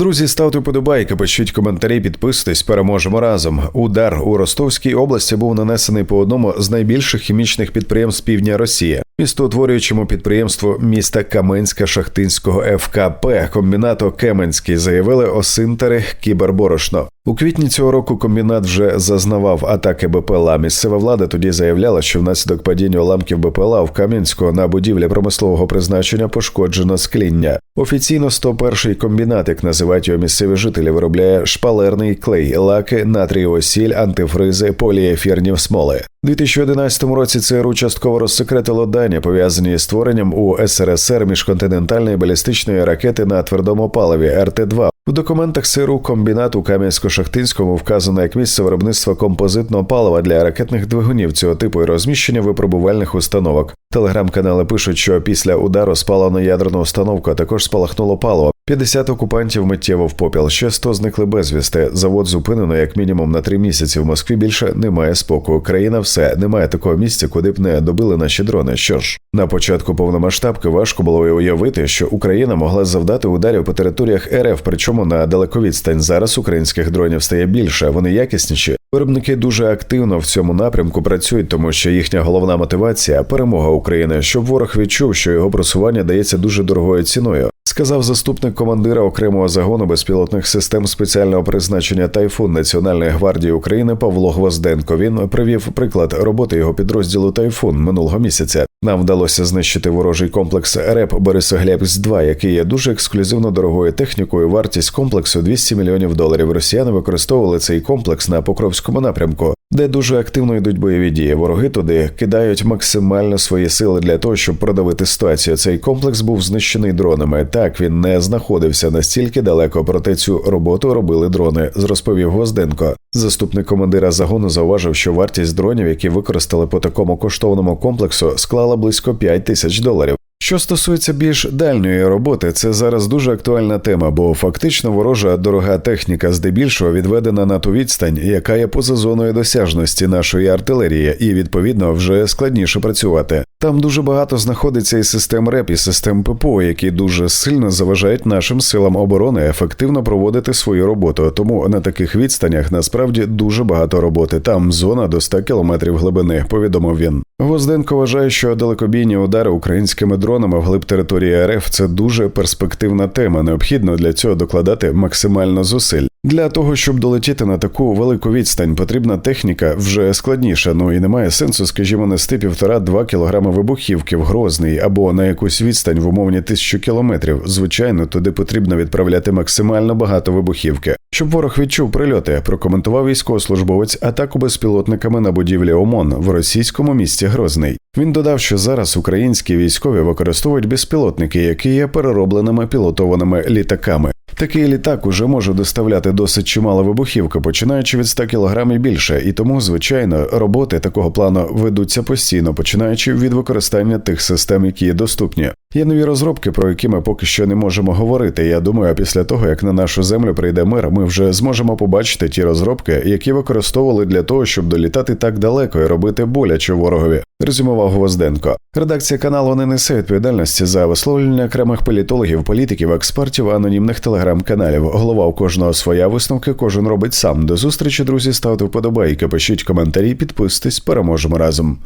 Друзі, ставте подобайки, пишіть коментарі, підписуйтесь, переможемо разом. Удар у Ростовській області був нанесений по одному з найбільших хімічних підприємств півдня Росії. Містоутворюючому підприємству міста Каменська Шахтинського ФКП комбінату Кеменський заявили осинтери Кіберборошно. У квітні цього року комбінат вже зазнавав атаки БПЛА. Місцева влада тоді заявляла, що внаслідок падіння уламків БПЛА в Кам'янську на будівлі промислового призначення пошкоджено скління. Офіційно 101-й комбінат, як називають його місцеві жителі, виробляє шпалерний клей, лаки, натрієву сіль, антифризи, поліефірні смоли. У 2011 році ЦРУ частково розсекретило дані, пов'язані з створенням у СРСР міжконтинентальної балістичної ракети на твердому паливі РТ-2. У документах СРУ комбінат у Кам'янсько-Шахтинському вказано як місце виробництва композитного палива для ракетних двигунів цього типу і розміщення випробувальних установок. Телеграм-канали пишуть, що після удару спала на ядерну установку, а також спалахнуло паливо. 50 окупантів миттєво в попіл. Ще 100 зникли безвісти. Завод зупинено як мінімум на три місяці. В Москві більше немає спокою. Країна все немає такого місця, куди б не добили наші дрони. Що ж, на початку повномасштабки важко було уявити, що Україна могла завдати ударів по територіях РФ, причому на далеку відстань. Зараз українських дронів стає більше, вони якісніші. Виробники дуже активно в цьому напрямку працюють, тому що їхня головна мотивація перемога України, щоб ворог відчув, що його просування дається дуже дорогою ціною. Сказав заступник командира окремого загону безпілотних систем спеціального призначення Тайфун Національної гвардії України Павло Гвозденко. Він привів приклад роботи його підрозділу Тайфун минулого місяця. Нам вдалося знищити ворожий комплекс РЕП Борисоглебськ 2 який є дуже ексклюзивно дорогою технікою. Вартість комплексу 200 мільйонів доларів. Росіяни використовували цей комплекс на Покровському напрямку, де дуже активно йдуть бойові дії. Вороги туди кидають максимально свої сили для того, щоб продавити ситуацію. Цей комплекс був знищений дронами. Так він не знаходився настільки далеко, проте цю роботу робили дрони. Зрозповів Гвозденко. Заступник командира загону зауважив, що вартість дронів, які використали по такому коштовному комплексу, склала близько 5 тисяч доларів. Що стосується більш дальньої роботи, це зараз дуже актуальна тема, бо фактично ворожа дорога техніка здебільшого відведена на ту відстань, яка є поза зоною досяжності нашої артилерії, і відповідно вже складніше працювати. Там дуже багато знаходиться і систем РЕП, і систем ППО, які дуже сильно заважають нашим силам оборони ефективно проводити свою роботу. Тому на таких відстанях насправді дуже багато роботи. Там зона до 100 кілометрів глибини. Повідомив він. Гвозденко вважає, що далекобійні удари українськими дронами вглиб території РФ це дуже перспективна тема. Необхідно для цього докладати максимально зусиль. Для того щоб долетіти на таку велику відстань, потрібна техніка вже складніша. Ну і немає сенсу, скажімо, нести півтора-два кілограми вибухівки в Грозний або на якусь відстань в умовні тисячу кілометрів. Звичайно, туди потрібно відправляти максимально багато вибухівки. Щоб ворог відчув прильоти, прокоментував військовослужбовець атаку безпілотниками на будівлі ОМОН в російському місті Грозний. Він додав, що зараз українські військові використовують безпілотники, які є переробленими пілотованими літаками. Такий літак уже може доставляти досить чимало вибухівки, починаючи від 100 кг і більше, і тому, звичайно, роботи такого плану ведуться постійно, починаючи від використання тих систем, які є доступні. Є нові розробки, про які ми поки що не можемо говорити. Я думаю, після того як на нашу землю прийде мир, ми вже зможемо побачити ті розробки, які використовували для того, щоб долітати так далеко і робити боляче ворогові. Резюмував Гвозденко. Редакція каналу не несе відповідальності за висловлення окремих політологів, політиків, експертів, анонімних телеграм-каналів. Голова у кожного своя висновки, кожен робить сам. До зустрічі, друзі. Ставте вподобайки, пишіть коментарі, підписуйтесь, переможемо разом.